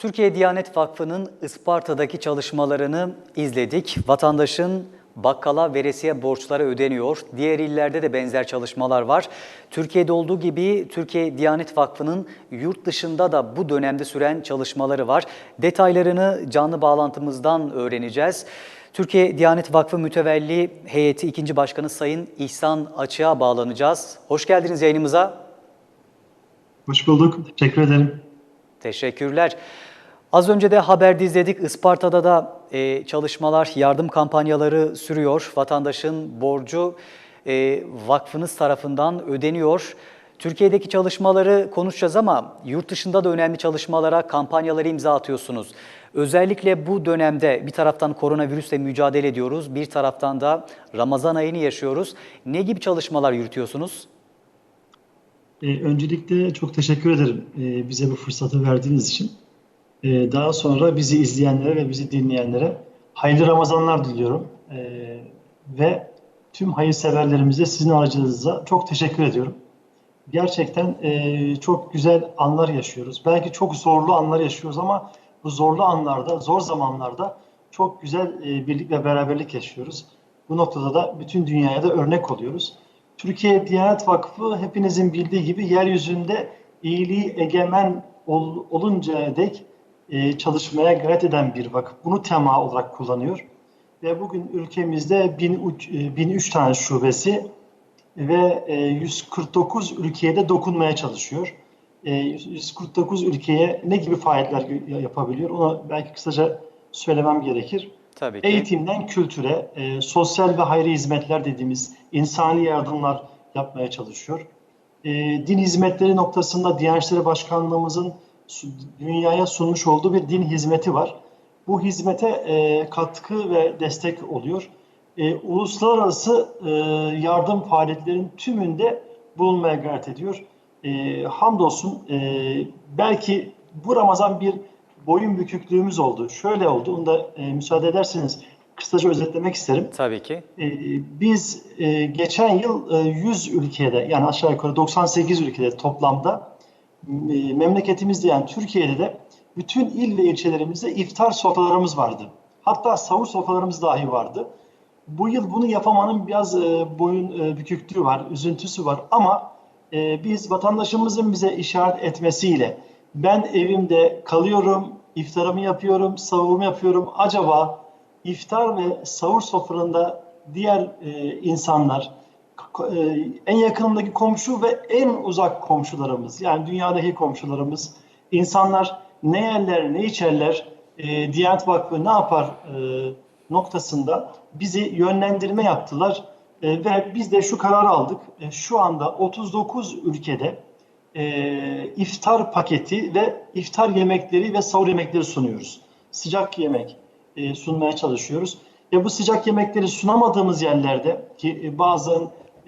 Türkiye Diyanet Vakfı'nın Isparta'daki çalışmalarını izledik. Vatandaşın bakkala veresiye borçları ödeniyor. Diğer illerde de benzer çalışmalar var. Türkiye'de olduğu gibi Türkiye Diyanet Vakfı'nın yurt dışında da bu dönemde süren çalışmaları var. Detaylarını canlı bağlantımızdan öğreneceğiz. Türkiye Diyanet Vakfı Mütevelli Heyeti 2. Başkanı Sayın İhsan Açık'a bağlanacağız. Hoş geldiniz yayınımıza. Hoş bulduk. Teşekkür ederim. Teşekkürler. Az önce de haberde izledik. Isparta'da da e, çalışmalar, yardım kampanyaları sürüyor. Vatandaşın borcu e, vakfınız tarafından ödeniyor. Türkiye'deki çalışmaları konuşacağız ama yurt dışında da önemli çalışmalara, kampanyalara imza atıyorsunuz. Özellikle bu dönemde bir taraftan koronavirüsle mücadele ediyoruz, bir taraftan da Ramazan ayını yaşıyoruz. Ne gibi çalışmalar yürütüyorsunuz? Ee, öncelikle çok teşekkür ederim e, bize bu fırsatı verdiğiniz için. E, daha sonra bizi izleyenlere ve bizi dinleyenlere hayırlı Ramazanlar diliyorum. E, ve tüm hayırseverlerimize sizin aracınızda çok teşekkür ediyorum. Gerçekten e, çok güzel anlar yaşıyoruz. Belki çok zorlu anlar yaşıyoruz ama bu zorlu anlarda, zor zamanlarda çok güzel e, birlik ve beraberlik yaşıyoruz. Bu noktada da bütün dünyaya da örnek oluyoruz. Türkiye Diyanet Vakfı hepinizin bildiği gibi yeryüzünde iyiliği egemen ol, oluncaya dek e, çalışmaya gayret eden bir vakıf. Bunu tema olarak kullanıyor. Ve bugün ülkemizde 1003, e, 1003 tane şubesi ve e, 149 ülkeye de dokunmaya çalışıyor. E, 149 ülkeye ne gibi faaliyetler yapabiliyor? Onu belki kısaca söylemem gerekir. Tabii ki. Eğitimden kültüre, e, sosyal ve hayri hizmetler dediğimiz insani yardımlar yapmaya çalışıyor. E, din hizmetleri noktasında Diyanet İşleri Başkanlığımızın dünyaya sunmuş olduğu bir din hizmeti var. Bu hizmete e, katkı ve destek oluyor. E, uluslararası e, yardım faaliyetlerinin tümünde bulunmaya gayret ediyor. E, hamdolsun e, belki bu Ramazan bir boyun büküklüğümüz oldu. Şöyle oldu, onu da e, müsaade ederseniz kısaca özetlemek isterim. Tabii ki. E, biz e, geçen yıl e, 100 ülkede yani aşağı yukarı 98 ülkede toplamda memleketimizde yani Türkiye'de de bütün il ve ilçelerimizde iftar sofralarımız vardı. Hatta sahur sofralarımız dahi vardı. Bu yıl bunu yapamanın biraz e, boyun e, büküklüğü var, üzüntüsü var ama e, biz vatandaşımızın bize işaret etmesiyle ben evimde kalıyorum, iftarımı yapıyorum, sahurumu yapıyorum. Acaba iftar ve sahur sofrasında diğer e, insanlar, e, en yakınımdaki komşu ve en uzak komşularımız, yani dünyadaki komşularımız, insanlar ne yerler, ne içerler, e, Diyanet Vakfı ne yapar e, noktasında bizi yönlendirme yaptılar. E, ve biz de şu kararı aldık. E, şu anda 39 ülkede e, iftar paketi ve iftar yemekleri ve sahur yemekleri sunuyoruz. Sıcak yemek e, sunmaya çalışıyoruz. Ve bu sıcak yemekleri sunamadığımız yerlerde ki e, bazen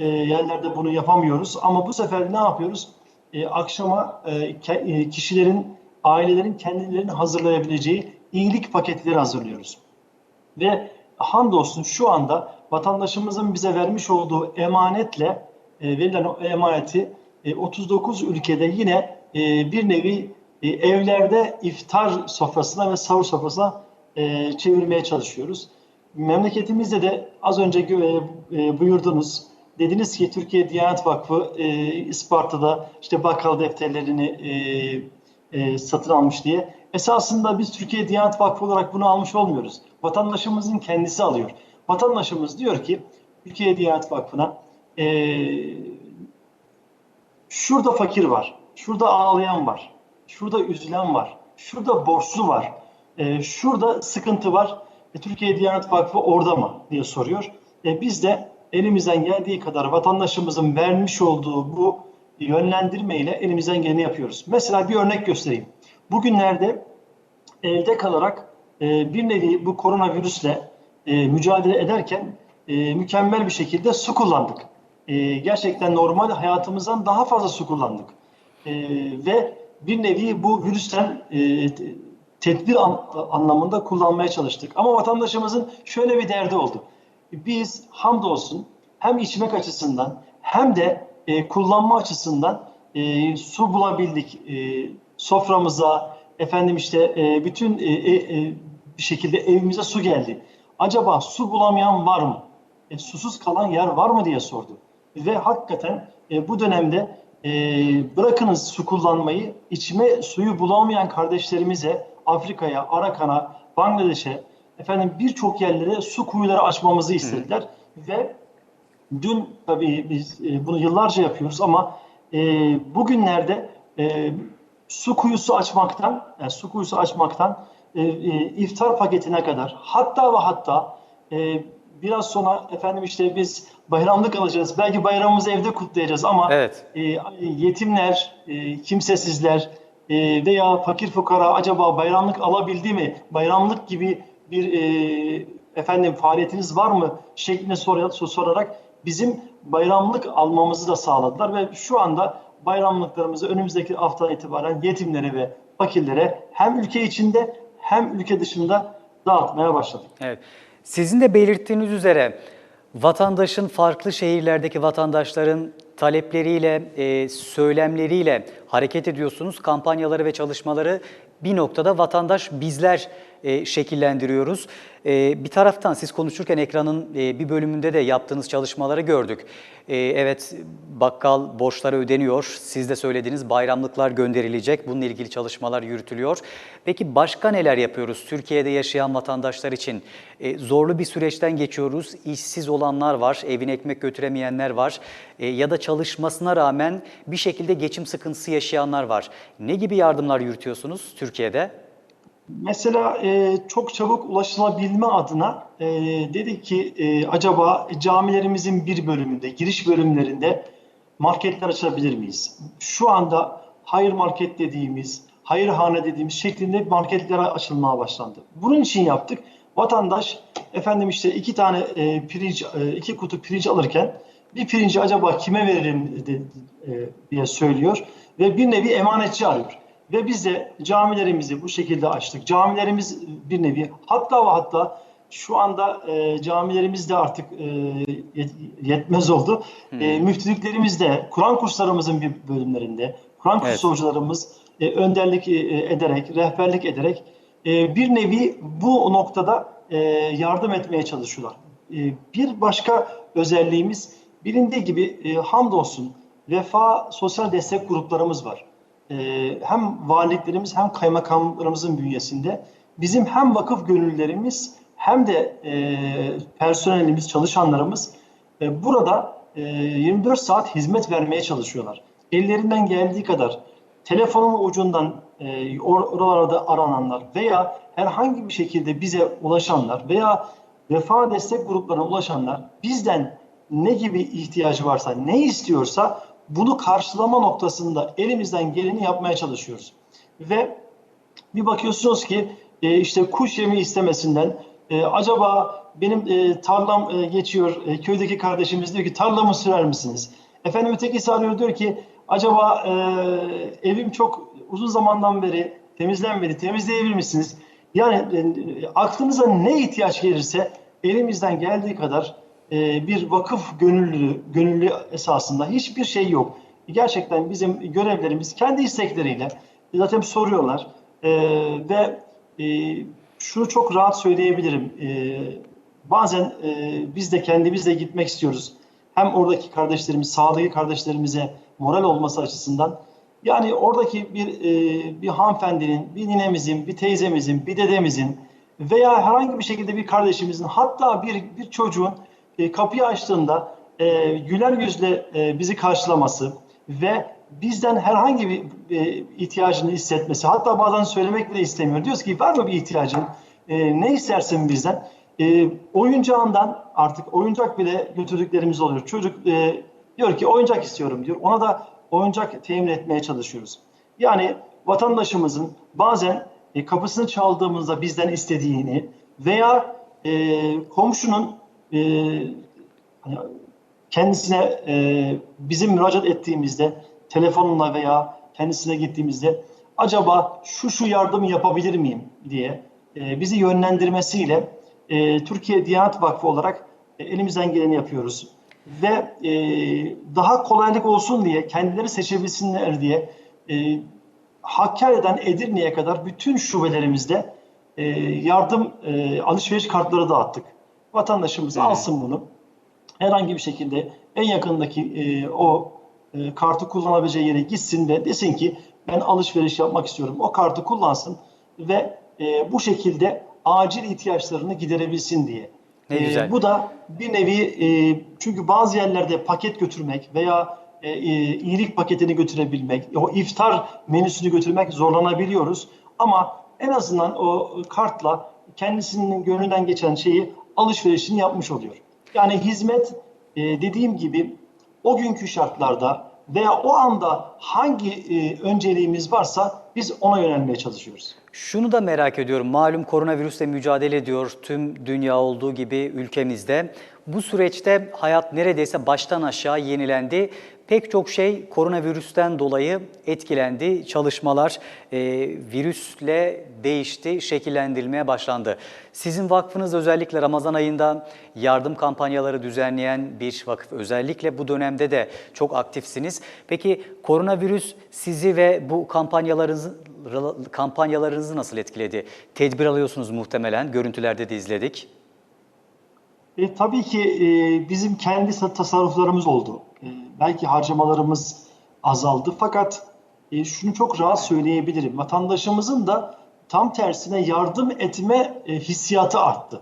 e, yerlerde bunu yapamıyoruz ama bu sefer ne yapıyoruz? E, akşama e, ke- e, kişilerin, ailelerin kendilerini hazırlayabileceği iyilik paketleri hazırlıyoruz. Ve hamdolsun şu anda vatandaşımızın bize vermiş olduğu emanetle e, verilen o emaneti e, 39 ülkede yine e, bir nevi e, evlerde iftar sofrasına ve sahur sofrasına e, çevirmeye çalışıyoruz. Memleketimizde de az önce gö- e, buyurdunuz. Dediniz ki Türkiye Diyanet Vakfı e, Isparta'da işte bakkal defterlerini e, e, satın almış diye. Esasında biz Türkiye Diyanet Vakfı olarak bunu almış olmuyoruz. Vatandaşımızın kendisi alıyor. Vatandaşımız diyor ki Türkiye Diyanet Vakfı'na e, şurada fakir var, şurada ağlayan var, şurada üzülen var, şurada borçlu var, e, şurada sıkıntı var. E, Türkiye Diyanet Vakfı orada mı diye soruyor. E, biz de elimizden geldiği kadar vatandaşımızın vermiş olduğu bu yönlendirmeyle elimizden geleni yapıyoruz. Mesela bir örnek göstereyim. Bugünlerde evde kalarak e, bir nevi bu koronavirüsle e, mücadele ederken e, mükemmel bir şekilde su kullandık. E, gerçekten normal hayatımızdan daha fazla su kullandık. E, ve bir nevi bu virüsten e, te- tedbir an- anlamında kullanmaya çalıştık. Ama vatandaşımızın şöyle bir derdi oldu. Biz hamdolsun hem içmek açısından hem de e, kullanma açısından e, su bulabildik. E, soframıza, efendim işte e, bütün e, e, e, bir şekilde evimize su geldi. Acaba su bulamayan var mı? E, susuz kalan yer var mı diye sordu. Ve hakikaten e, bu dönemde e, bırakınız su kullanmayı, içme suyu bulamayan kardeşlerimize Afrika'ya, Arakan'a, Bangladeş'e, efendim birçok yerlere su kuyuları açmamızı istediler. Ve dün tabii biz e, bunu yıllarca yapıyoruz ama e, bugünlerde e, su kuyusu açmaktan, yani su kuyusu açmaktan e, e, iftar paketine kadar hatta ve hatta e, biraz sonra efendim işte biz bayramlık alacağız. Belki bayramımızı evde kutlayacağız ama Evet. e, yetimler, e, kimsesizler e, veya fakir fukara acaba bayramlık alabildi mi? Bayramlık gibi bir e, efendim faaliyetiniz var mı? şeklinde sor, sorarak bizim bayramlık almamızı da sağladılar ve şu anda bayramlıklarımızı önümüzdeki haftadan itibaren yetimlere ve fakirlere hem ülke içinde hem ülke dışında dağıtmaya başladık. Evet. Sizin de belirttiğiniz üzere vatandaşın farklı şehirlerdeki vatandaşların talepleriyle, e, söylemleriyle hareket ediyorsunuz. Kampanyaları ve çalışmaları bir noktada vatandaş bizler e, şekillendiriyoruz. E, bir taraftan siz konuşurken ekranın e, bir bölümünde de yaptığınız çalışmaları gördük. Evet bakkal borçları ödeniyor. Siz de söylediğiniz bayramlıklar gönderilecek. Bununla ilgili çalışmalar yürütülüyor. Peki başka neler yapıyoruz Türkiye'de yaşayan vatandaşlar için? Zorlu bir süreçten geçiyoruz. İşsiz olanlar var, evine ekmek götüremeyenler var ya da çalışmasına rağmen bir şekilde geçim sıkıntısı yaşayanlar var. Ne gibi yardımlar yürütüyorsunuz Türkiye'de? Mesela e, çok çabuk ulaşılabilme adına e, dedik ki e, acaba camilerimizin bir bölümünde, giriş bölümlerinde marketler açabilir miyiz? Şu anda hayır market dediğimiz, hayırhane dediğimiz şeklinde marketler açılmaya başlandı. Bunun için yaptık. Vatandaş efendim işte iki tane e, pirinç, e, iki kutu pirinç alırken bir pirinci acaba kime veririm de- e, diye söylüyor ve bir nevi emanetçi arıyor. Ve biz de camilerimizi bu şekilde açtık. Camilerimiz bir nevi hatta ve hatta şu anda e, camilerimiz de artık e, yet- yetmez oldu. E, müftülüklerimiz de Kur'an kurslarımızın bir bölümlerinde Kur'an Evet. kursu hocalarımız e, önderlik e, ederek, rehberlik ederek e, bir nevi bu noktada e, yardım etmeye çalışıyorlar. E, bir başka özelliğimiz bilindiği gibi e, hamdolsun vefa sosyal destek gruplarımız var. E, hem valiliklerimiz hem kaymakamlarımızın bünyesinde bizim hem vakıf gönüllülerimiz hem de e, personelimiz, çalışanlarımız e, burada e, 24 saat hizmet vermeye çalışıyorlar. Ellerinden geldiği kadar telefonun ucundan e, or- oralarda arananlar veya herhangi bir şekilde bize ulaşanlar veya vefa destek gruplarına ulaşanlar bizden ne gibi ihtiyacı varsa, ne istiyorsa bunu karşılama noktasında elimizden geleni yapmaya çalışıyoruz. Ve bir bakıyorsunuz ki e, işte kuş yemi istemesinden e, acaba benim e, tarlam e, geçiyor e, köydeki kardeşimiz diyor ki tarlamı sürer misiniz? Efendim ötekisi arıyor diyor ki acaba e, evim çok uzun zamandan beri temizlenmedi temizleyebilir misiniz? Yani e, aklınıza ne ihtiyaç gelirse elimizden geldiği kadar e, bir vakıf gönüllü gönüllü esasında hiçbir şey yok. Gerçekten bizim görevlerimiz kendi istekleriyle zaten soruyorlar E, ve e, şunu çok rahat söyleyebilirim. E, bazen e, biz de kendimiz de gitmek istiyoruz. Hem oradaki kardeşlerimiz, sahadaki kardeşlerimize moral olması açısından. Yani oradaki bir e, bir hanımefendinin, bir ninemizin, bir teyzemizin, bir dedemizin veya herhangi bir şekilde bir kardeşimizin hatta bir bir çocuğun e, kapıyı açtığında e, güler yüzle e, bizi karşılaması ve bizden herhangi bir e, ihtiyacını hissetmesi hatta bazen söylemek bile istemiyor. Diyoruz ki var mı bir ihtiyacın? E, ne istersin bizden? E, oyuncağından artık oyuncak bile götürdüklerimiz oluyor. Çocuk e, diyor ki oyuncak istiyorum diyor. Ona da oyuncak temin etmeye çalışıyoruz. Yani vatandaşımızın bazen e, kapısını çaldığımızda bizden istediğini veya e, komşunun e, hani kendisine e, bizim müracaat ettiğimizde telefonla veya kendisine gittiğimizde acaba şu şu yardımı yapabilir miyim diye e, bizi yönlendirmesiyle e, Türkiye Diyanet Vakfı olarak elimizden geleni yapıyoruz. Ve daha kolaylık olsun diye kendileri seçebilsinler diye e, Hakkari'den Edirne'ye kadar bütün şubelerimizde yardım alışveriş kartları dağıttık. Vatandaşımız Hı. alsın bunu. Herhangi bir şekilde en yakındaki e, o e, kartı kullanabileceği yere gitsin ve desin ki ben alışveriş yapmak istiyorum. O kartı kullansın ve e, bu şekilde acil ihtiyaçlarını giderebilsin diye. Ne E, güzel. bu da bir nevi e, çünkü bazı yerlerde paket götürmek veya e, e, iyilik paketini götürebilmek, o iftar menüsünü götürmek zorlanabiliyoruz. Ama en azından o kartla kendisinin gönlünden geçen şeyi alışverişini yapmış oluyor. Yani hizmet e, dediğim gibi o günkü şartlarda veya o anda hangi e, önceliğimiz varsa biz ona yönelmeye çalışıyoruz. Şunu da merak ediyorum. Malum koronavirüsle mücadele ediyor tüm dünya olduğu gibi ülkemizde. Bu süreçte hayat neredeyse baştan aşağı yenilendi. Pek çok şey koronavirüsten dolayı etkilendi. Çalışmalar e, virüsle değişti, şekillendirilmeye başlandı. Sizin vakfınız özellikle Ramazan ayında yardım kampanyaları düzenleyen bir vakıf. Özellikle bu dönemde de çok aktifsiniz. Peki koronavirüs sizi ve bu kampanyalarınızı kampanyalarınızı nasıl etkiledi? Tedbir alıyorsunuz muhtemelen. Görüntülerde de izledik. E, tabii ki e, bizim kendi tasarruflarımız oldu. Belki harcamalarımız azaldı fakat e, şunu çok rahat söyleyebilirim. Vatandaşımızın da tam tersine yardım etme e, hissiyatı arttı.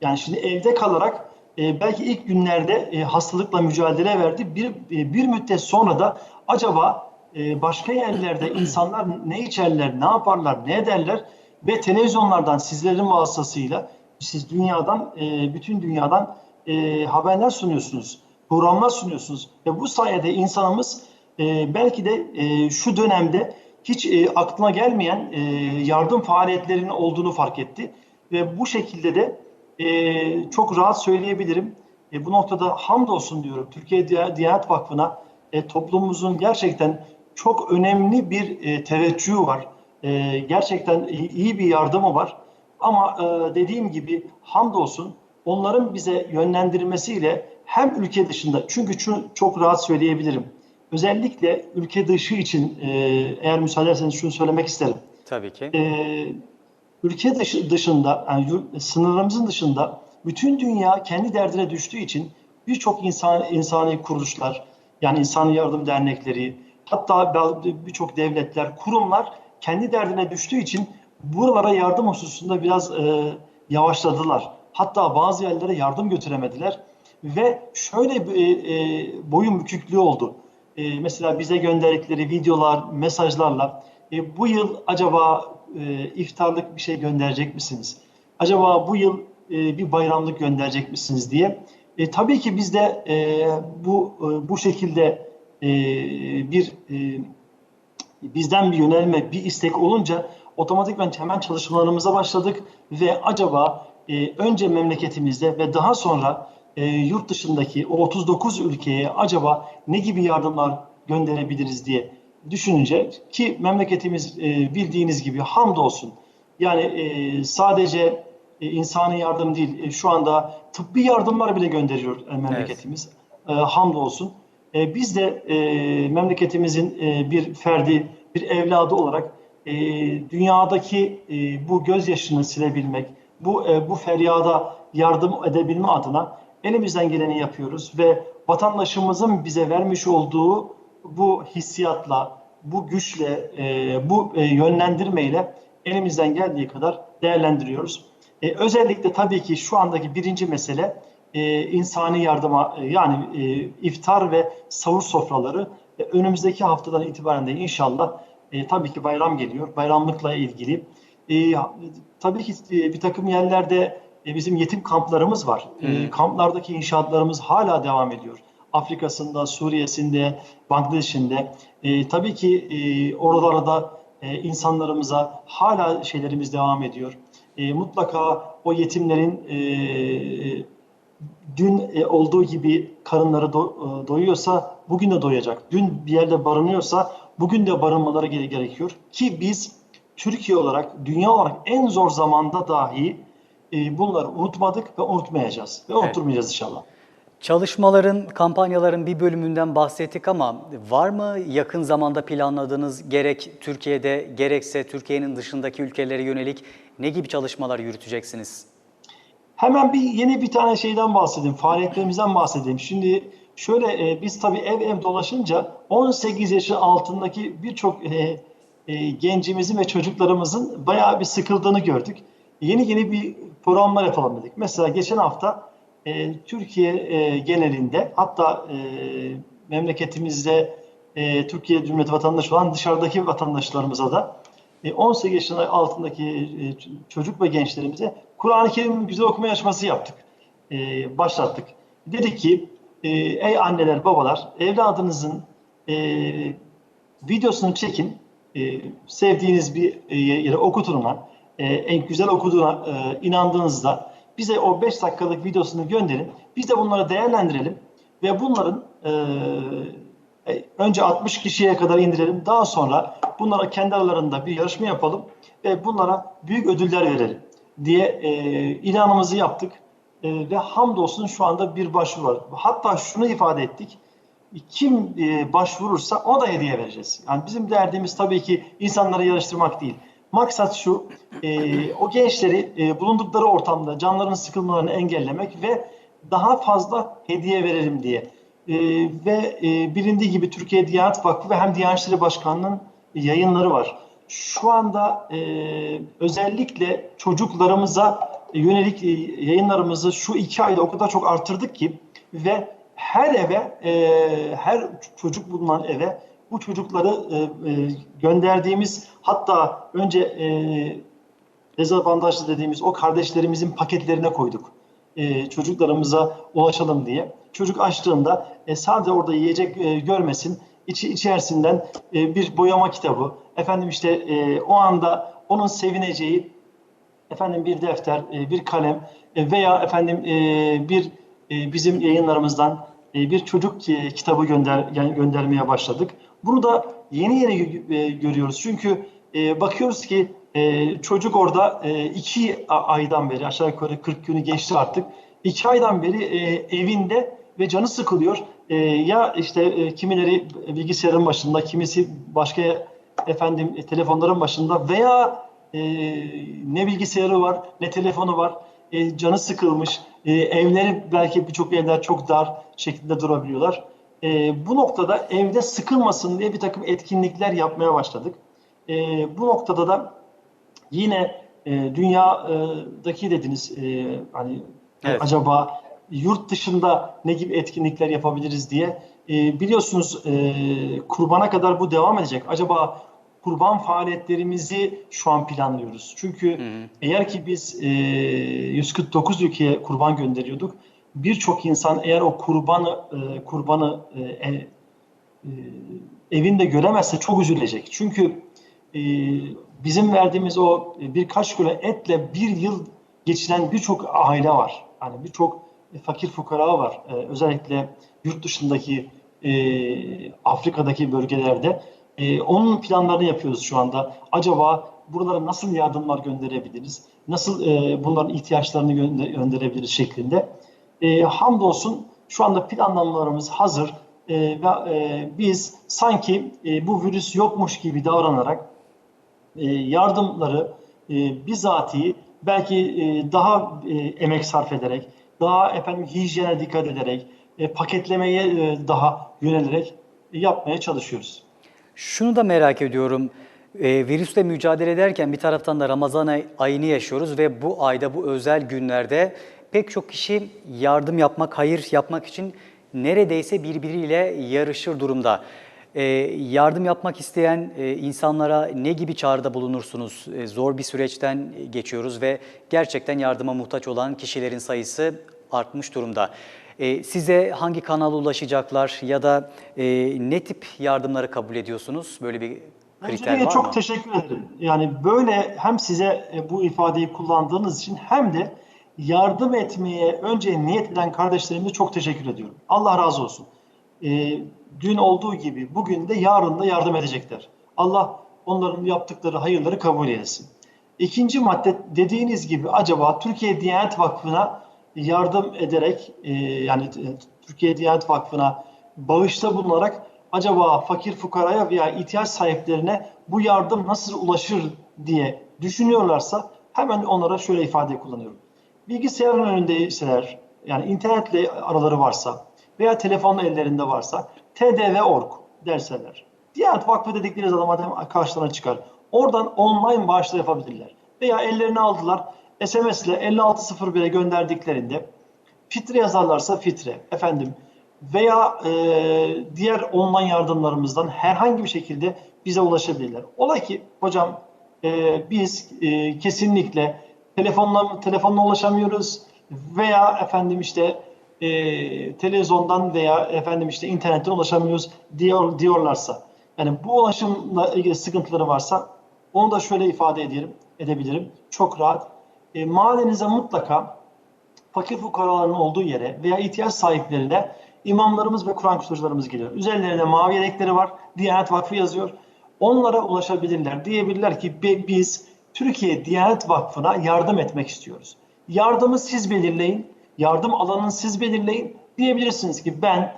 Yani şimdi evde kalarak e, belki ilk günlerde e, hastalıkla mücadele verdi. Bir, e, bir müddet sonra da acaba e, başka yerlerde insanlar ne içerler, ne yaparlar, ne ederler ve televizyonlardan sizlerin vasıtasıyla siz dünyadan, e, bütün dünyadan e, haberler sunuyorsunuz, programlar sunuyorsunuz ve bu sayede insanımız e, belki de e, şu dönemde hiç e, aklına gelmeyen e, yardım faaliyetlerinin olduğunu fark etti ve bu şekilde de e, çok rahat söyleyebilirim. E, bu noktada hamdolsun diyorum Türkiye Diyanet Vakfı'na e, toplumumuzun gerçekten çok önemli bir e, teveccühü var. E, gerçekten iyi bir yardımı var. Ama e, dediğim gibi hamdolsun onların bize yönlendirmesiyle hem ülke dışında çünkü şunu çok rahat söyleyebilirim. Özellikle ülke dışı için e, eğer müsaade ederseniz şunu söylemek isterim. Tabii ki. E, ülke dışı, dışında yani sınırlarımızın dışında bütün dünya kendi derdine düştüğü için birçok insan insani kuruluşlar yani insani yardım dernekleri hatta birçok devletler, kurumlar kendi derdine düştüğü için buralara yardım hususunda biraz e, yavaşladılar. Hatta bazı yerlere yardım götüremediler ve şöyle bir e, e, boyun büküklüğü oldu. E, mesela bize gönderdikleri videolar, mesajlarla e, bu yıl acaba e, iftarlık bir şey gönderecek misiniz? Acaba bu yıl e, bir bayramlık gönderecek misiniz diye. E, tabii ki biz de e, bu e, bu şekilde e, bir e, bizden bir yönelme, bir istek olunca otomatikman hemen çalışmalarımıza başladık ve acaba e, önce memleketimizde ve daha sonra e, yurt dışındaki o 39 ülkeye acaba ne gibi yardımlar gönderebiliriz diye düşününce ki memleketimiz e, bildiğiniz gibi hamdolsun yani e, sadece e, insani yardım değil e, şu anda tıbbi yardımlar bile gönderiyor e, memleketimiz. E, hamdolsun. E, biz de e, memleketimizin e, bir ferdi, bir evladı olarak e, dünyadaki e, bu gözyaşını silebilmek, bu e, bu feryada yardım edebilme adına elimizden geleni yapıyoruz ve vatandaşımızın bize vermiş olduğu bu hissiyatla, bu güçle, e, bu e, yönlendirmeyle elimizden geldiği kadar değerlendiriyoruz. E, özellikle tabii ki şu andaki birinci mesele e, insani yardıma e, yani e, iftar ve sahur sofraları e, önümüzdeki haftadan itibaren de inşallah e, tabii ki bayram geliyor. Bayramlıkla ilgili. E, tabii ki e, bir takım yerlerde e, bizim yetim kamplarımız var. E, kamplardaki inşaatlarımız hala devam ediyor. Afrika'sında, Suriye'sinde, Bangladeş'inde. E, tabii ki e, oralarda e, insanlarımıza hala şeylerimiz devam ediyor. E, mutlaka o yetimlerin e, dün e, olduğu gibi karınları do- e, doyuyorsa bugün de doyacak. Dün bir yerde barınıyorsa bugün de barınmaları gere- gerekiyor. Ki biz Türkiye olarak, dünya olarak en zor zamanda dahi e, bunları unutmadık ve unutmayacağız. Ve Evet. unutturmayacağız inşallah. Çalışmaların, kampanyaların bir bölümünden bahsettik ama var mı yakın zamanda planladığınız gerek Türkiye'de gerekse Türkiye'nin dışındaki ülkelere yönelik ne gibi çalışmalar yürüteceksiniz? Hemen bir yeni bir tane şeyden bahsedeyim, faaliyetlerimizden bahsedeyim. Şimdi şöyle e, biz tabii ev ev dolaşınca 18 yaşı altındaki birçok e, e, gencimizin ve çocuklarımızın bayağı bir sıkıldığını gördük. Yeni yeni bir programlar yapalım dedik. Mesela geçen hafta e, Türkiye e, genelinde hatta e, memleketimizde e, Türkiye Cumhuriyeti vatandaşı olan dışarıdaki vatandaşlarımıza da e, 18 yaşına altındaki e, çocuk ve gençlerimize Kur'an-ı Kerim güzel okuma yarışması yaptık. E, başlattık. Dedik ki e, ey anneler babalar evladınızın e, videosunu çekin. E, sevdiğiniz bir e, yere okutun e, en güzel okuduğuna e, inandığınızda bize o 5 dakikalık videosunu gönderin. Biz de bunları değerlendirelim ve bunların e, e, önce 60 kişiye kadar indirelim. Daha sonra bunlara kendi aralarında bir yarışma yapalım ve bunlara büyük ödüller verelim diye e, ilanımızı yaptık. E, ve hamdolsun şu anda bir başvuru var. Hatta şunu ifade ettik. Kim e, başvurursa ona da hediye vereceğiz. Yani bizim derdimiz tabii ki insanları yarıştırmak değil. Maksat şu, e, o gençleri e, bulundukları ortamda canlarının sıkılmalarını engellemek ve daha fazla hediye verelim diye. E, ve e, bilindiği gibi Türkiye Diyanet Vakfı ve hem Diyanet İşleri Başkanlığı'nın yayınları var. Şu anda e, özellikle çocuklarımıza yönelik e, yayınlarımızı şu iki ayda o kadar çok arttırdık ki ve her eve, e, her çocuk bulunan eve bu çocukları e, e, gönderdiğimiz hatta önce e, dezavantajlı dediğimiz o kardeşlerimizin paketlerine koyduk. E, çocuklarımıza ulaşalım diye. Çocuk açtığında e, sadece orada yiyecek e, görmesin. İçi, içerisinden e, bir boyama kitabı, efendim işte e, o anda onun sevineceği efendim bir defter, e, bir kalem e, veya efendim e, bir e, bizim yayınlarımızdan e, bir çocuk kitabı gönder göndermeye başladık. Bunu da yeni yeni e, görüyoruz. Çünkü e, bakıyoruz ki e, çocuk orada iki aydan beri aşağı yukarı 40 günü geçti artık. İki aydan beri evinde ve canı sıkılıyor. Ya işte kimileri bilgisayarın başında, kimisi başka efendim telefonların başında veya ne bilgisayarı var ne telefonu var. Canı sıkılmış. Evleri belki birçok evler çok dar şeklinde durabiliyorlar. E, bu noktada evde sıkılmasın diye bir takım etkinlikler yapmaya başladık. E, bu noktada da yine e, dünyadaki dediniz e, hani evet. acaba yurt dışında ne gibi etkinlikler yapabiliriz diye e, biliyorsunuz e, kurbana kadar bu devam edecek. Acaba kurban faaliyetlerimizi şu an planlıyoruz. Çünkü hı hı. eğer ki biz e, 149 ülkeye kurban gönderiyorduk, birçok insan eğer o kurbanı e, kurbanı e, e, evinde göremezse çok üzülecek. Çünkü e, bizim verdiğimiz o birkaç kilo etle bir yıl geçiren birçok aile var. Yani birçok fakir fukara var. E, özellikle yurt dışındaki e, Afrika'daki bölgelerde ee, onun planlarını yapıyoruz şu anda. Acaba buralara nasıl yardımlar gönderebiliriz? Nasıl e, bunların ihtiyaçlarını gönder gönderebiliriz şeklinde. E, hamdolsun şu anda planlamalarımız hazır e, ve e, biz sanki e, bu virüs yokmuş gibi davranarak e, yardımları e, bizatihi belki e, daha e, emek sarf ederek, daha efendim hijyene dikkat ederek, e, paketlemeye e, daha yönelerek e, yapmaya çalışıyoruz. Şunu da merak ediyorum. E, virüsle mücadele ederken bir taraftan da Ramazan ayını yaşıyoruz ve bu ayda bu özel günlerde pek çok kişi yardım yapmak, hayır yapmak için neredeyse birbiriyle yarışır durumda. E, yardım yapmak isteyen e, insanlara ne gibi çağrıda bulunursunuz? E, zor bir süreçten geçiyoruz ve gerçekten yardıma muhtaç olan kişilerin sayısı artmış durumda. E, size hangi kanala ulaşacaklar ya da e, ne tip yardımları kabul ediyorsunuz? Böyle bir kriter Öncelikle var çok mı? teşekkür ederim. Yani böyle hem size e, bu ifadeyi kullandığınız için hem de yardım etmeye önce niyet eden kardeşlerime çok teşekkür ediyorum. Allah razı olsun. E, dün olduğu gibi bugün de yarın da yardım edecekler. Allah onların yaptıkları hayırları kabul etsin. İkinci madde dediğiniz gibi acaba Türkiye Diyanet Vakfı'na yardım ederek e, yani e, Türkiye Diyanet Vakfı'na bağışta bulunarak acaba fakir fukaraya veya ihtiyaç sahiplerine bu yardım nasıl ulaşır diye düşünüyorlarsa hemen onlara şöyle ifade kullanıyorum. Bilgisayarın önündeyseler yani internetle araları varsa veya telefonla ellerinde varsa tdv.org derseler. Diyanet Vakfı dedikleri zaman karşılarına çıkar. Oradan online bağışla yapabilirler. Veya ellerine aldılar SMS ile 5601'e gönderdiklerinde fitre yazarlarsa fitre efendim veya e, diğer online yardımlarımızdan herhangi bir şekilde bize ulaşabilirler. Ola ki hocam e, biz e, kesinlikle telefonla telefonla ulaşamıyoruz veya efendim işte e, televizyondan veya efendim işte internetten ulaşamıyoruz diyor diyorlarsa yani bu ulaşımla ilgili sıkıntıları varsa onu da şöyle ifade edelim, edebilirim. Çok rahat. E, mahallenize mutlaka fakir fukaraların olduğu yere veya ihtiyaç sahiplerine imamlarımız ve Kur'an kurslarımız geliyor. Üzerlerine mavi yelekleri var. Diyanet Vakfı yazıyor. Onlara ulaşabilirler. Diyebilirler ki "Bi- biz Türkiye Diyanet Vakfı'na yardım etmek istiyoruz. Yardımı siz belirleyin. Yardım alanını siz belirleyin. Diyebilirsiniz ki ben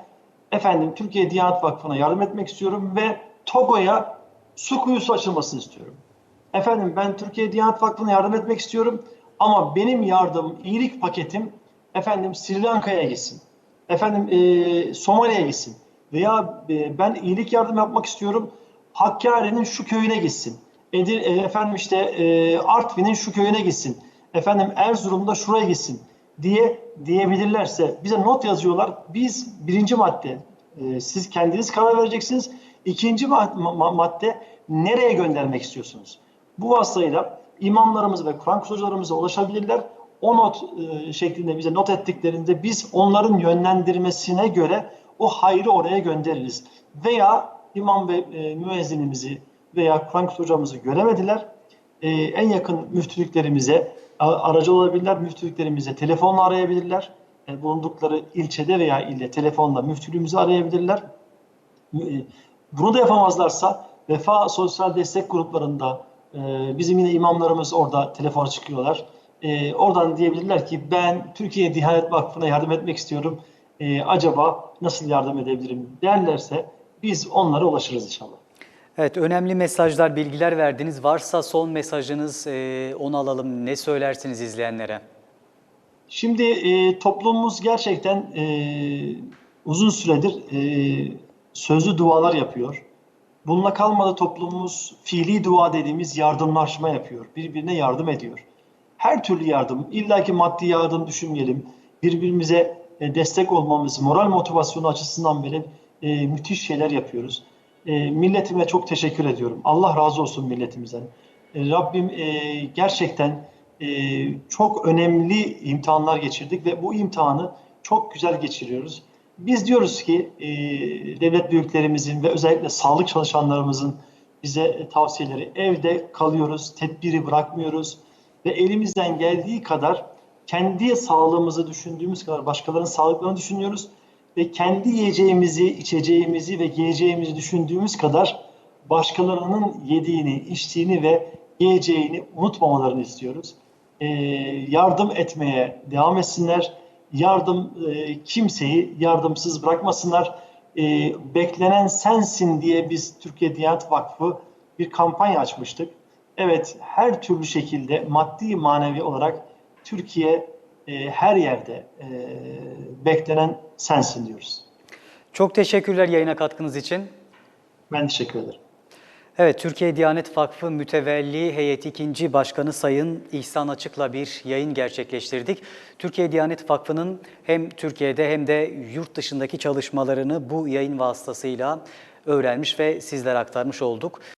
efendim Türkiye Diyanet Vakfı'na yardım etmek istiyorum ve Togo'ya su kuyusu açılmasını istiyorum. Efendim ben Türkiye Diyanet Vakfı'na yardım etmek istiyorum ama benim yardım, iyilik paketim efendim Sri Lanka'ya gitsin. Efendim e, Somali'ye gitsin. Veya e, ben iyilik yardım yapmak istiyorum. Hakkari'nin şu köyüne gitsin. Edir, e, efendim işte e, Artvin'in şu köyüne gitsin. Efendim Erzurum'da şuraya gitsin diye diyebilirlerse bize not yazıyorlar. Biz birinci madde e, siz kendiniz karar vereceksiniz. İkinci mad- ma- madde nereye göndermek istiyorsunuz? Bu vasıtayla imamlarımız ve Kur'an kursacılarımıza ulaşabilirler. O not e, şeklinde bize not ettiklerinde biz onların yönlendirmesine göre o hayrı oraya göndeririz. Veya imam ve e, müezzinimizi veya Kur'an kursacımızı göremediler. E, en yakın müftülüklerimize aracı olabilirler. Müftülüklerimize telefonla arayabilirler. E, bulundukları ilçede veya ilde telefonla müftülüğümüzü arayabilirler. E, Bunu da yapamazlarsa Vefa Sosyal Destek Gruplarında e, bizim yine imamlarımız orada telefona çıkıyorlar. E, oradan diyebilirler ki ben Türkiye Diyanet Vakfı'na yardım etmek istiyorum. E, acaba nasıl yardım edebilirim derlerse biz onlara ulaşırız inşallah. Evet, önemli mesajlar, bilgiler verdiniz. Varsa son mesajınız, e, onu alalım. Ne söylersiniz izleyenlere? Şimdi e, toplumumuz gerçekten e, uzun süredir e, sözlü dualar yapıyor. Bununla kalmadı toplumumuz fiili dua dediğimiz yardımlaşma yapıyor. Birbirine yardım ediyor. Her türlü yardım, illaki maddi yardım düşünmeyelim. Birbirimize e, destek olmamız, moral motivasyonu açısından bile e, müthiş şeyler yapıyoruz. E, milletime çok teşekkür ediyorum. Allah razı olsun milletimizden. E, Rabbim e, gerçekten e, çok önemli imtihanlar geçirdik ve bu imtihanı çok güzel geçiriyoruz. Biz diyoruz ki e, devlet büyüklerimizin ve özellikle sağlık çalışanlarımızın bize tavsiyeleri evde kalıyoruz, tedbiri bırakmıyoruz ve elimizden geldiği kadar kendi sağlığımızı düşündüğümüz kadar başkalarının sağlıklarını düşünüyoruz ve kendi yiyeceğimizi, içeceğimizi ve giyeceğimizi düşündüğümüz kadar başkalarının yediğini, içtiğini ve yiyeceğini unutmamalarını istiyoruz. Ee, yardım etmeye devam etsinler. Yardım e, kimseyi yardımsız bırakmasınlar. Ee, beklenen sensin diye biz Türkiye Diyanet Vakfı bir kampanya açmıştık. Evet, her türlü şekilde maddi manevi olarak Türkiye e, her yerde e, beklenen sensin diyoruz. Çok teşekkürler yayına katkınız için. Ben teşekkür ederim. Evet, Türkiye Diyanet Vakfı Mütevelli Heyet 2. Başkanı Sayın İhsan Açık'la bir yayın gerçekleştirdik. Türkiye Diyanet Vakfı'nın hem Türkiye'de hem de yurt dışındaki çalışmalarını bu yayın vasıtasıyla öğrenmiş ve sizlere aktarmış olduk.